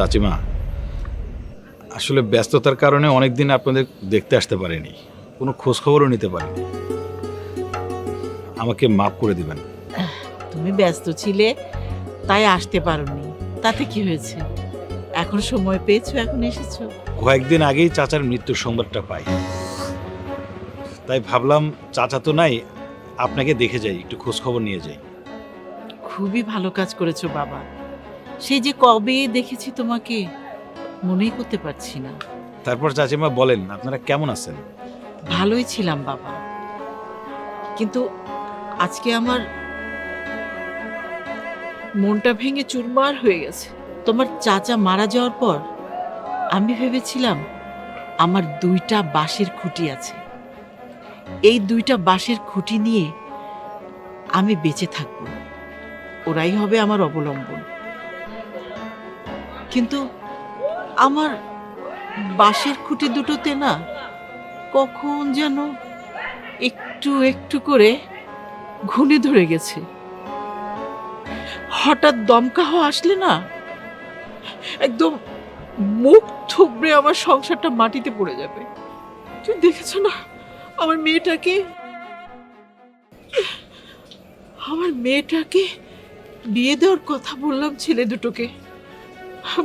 চাচিমা আসলে ব্যস্ততার কারণে অনেক দিন আপনাদের দেখতে আসতে পারেনি। কোনো খোঁজ খবরও নিতে পারিনি। আমাকে মাফ করে দিবেন। তুমি ব্যস্ত ছিলে তাই আসতে পারোনি। তাতে কি হয়েছে? এখন সময় পেয়েছ এখন এসেছ। কয়েকদিন আগেই চাচার মৃত্যুর সংবাদটা পাই। তাই ভাবলাম চাচা তো নাই আপনাকে দেখে যাই একটু খোঁজ খবর নিয়ে যাই। খুবই ভালো কাজ করেছ বাবা। সেই যে কবে দেখেছি তোমাকে মনেই করতে পারছি না। তারপর চাচিমা বলেন আপনারা কেমন আছেন? ভালোই ছিলাম বাবা। কিন্তু আজকে আমার মনটা ভেঙে চুরমার হয়ে গেছে। তোমার চাচা মারা যাওয়ার পর আমি ভেবেছিলাম আমার দুইটা বাঁশের খুঁটি আছে। এই দুইটা বাঁশের খুঁটি নিয়ে আমি বেঁচে থাকব। ওরাই হবে আমার অবলম্বন। কিন্তু আমার বাঁশের খুঁটি দুটোতে না কখন যেন একটু একটু করে ঘুনে ধরে গেছে। হঠাৎ দমকা হওয়া আসলে না একদম মুখ থুবড়ে আমার সংসারটা মাটিতে পড়ে যাবে। তুমি দেখেছ না আমার মেয়েটাকে? আমার মেয়েটাকে বিয়ে দেওয়ার কথা বললাম ছেলে দুটোকে।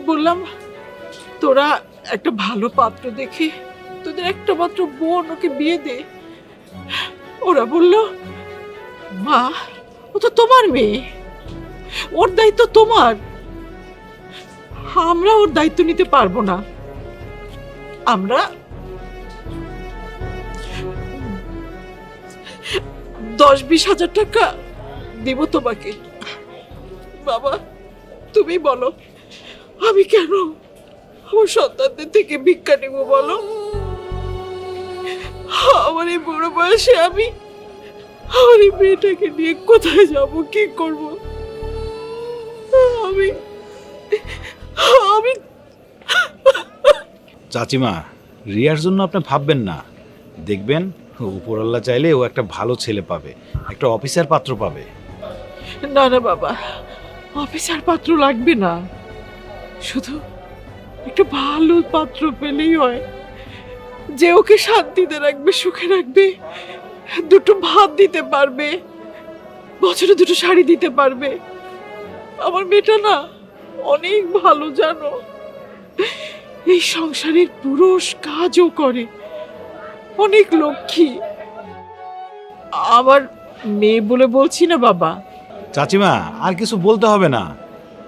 বললাম, তোরা একটা ভালো পাত্র দেখে। তোদের একটা মাত্র বোন ওকে বিয়ে দে। ওরা বলল, মা, ও তো তোমার মেয়ে। ওর দায়িত্ব তোমার। আমরা ওর দায়িত্ব নিতে পারব না। আমরা দশ বিশ হাজার টাকা দেব তোমাকে। বাবা, তুমি বলো আমি কেন আমার সন্তানদের থেকে ভিক্ষা নেব বলো? আমার এই বুড়ো বয়সে আমি আমার এই মেয়েটাকে নিয়ে কোথায় যাব কি করব? আমি আমি চাচিমা রিয়ার জন্য আপনি ভাববেন না। দেখবেন উপরাল্লা চাইলে ও একটা ভালো ছেলে পাবে একটা অফিসার পাত্র পাবে। না না বাবা অফিসার পাত্র লাগবে না। শুধু একটা ভালো পাত্র পেলেই হয়। যে ওকে শান্তিতে রাখবে, সুখে রাখবে, দুটো ভাত দিতে পারবে, বছরে দুটো শাড়ি দিতে পারবে। আমার মেয়েটা না অনেক ভালো জানো। এই সংসারের পুরুষ কাজও করে। অনেক লক্ষ্মী। আবার মেয়ে বলে বলছি না বাবা। চাচিমা, আর কিছু বলতে হবে না।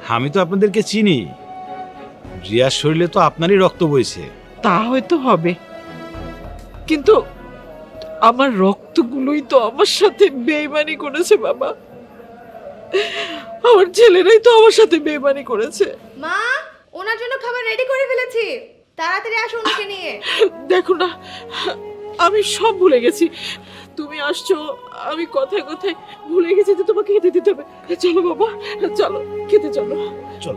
আমি তো আপনাদেরকে চিনি। রিয়ার শরীরে তো আপনারই রক্ত বইছে। তা হয়তো হবে। কিন্তু আমার রক্তগুলোই তো আমার সাথে বেইমানি করেছে বাবা। আমার ছেলেরাই তো আমার সাথে বেইমানি করেছে। মা ওনার জন্য খাবার রেডি করে ফেলেছি। তাড়াতাড়ি আসো ওনাকে নিয়ে। দেখো না আমি সব ভুলে গেছি। তুমি আসছো আমি কথায় কথায় ভুলে গেছি যে তোমাকে খেতে দিতে হবে। চলো বাবা চলো খেতে চলো। চল।